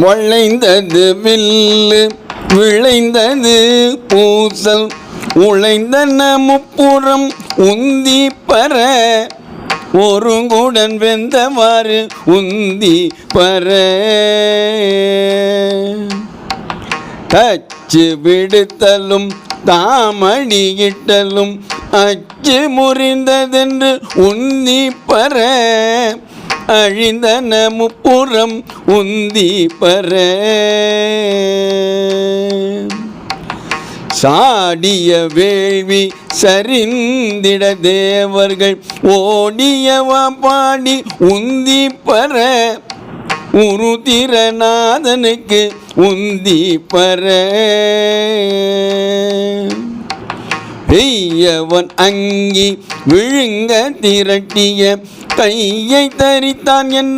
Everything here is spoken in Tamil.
வளைந்தது வில்லு விளைந்தது பூசல். உழைந்தன முப்புறம் உந்தி பர ஒருங்குடன் வெந்தவாறு உந்தி பர. கச்சு விடுத்தலும் தாமடியிட்டலும் அச்சு முறிந்ததென்று உந்தி பர. அழிந்தன முப்புறம் உந்தி பர. சாடிய வேள்வி சரிந்திட தேவர்கள் ஓடியவா பாடி உந்தி பர. உருதிரநாதனுக்கு உந்தி பர. பெய்யவன் அங்கி விழுங்க திரட்டிய கையை தரித்தான் என்று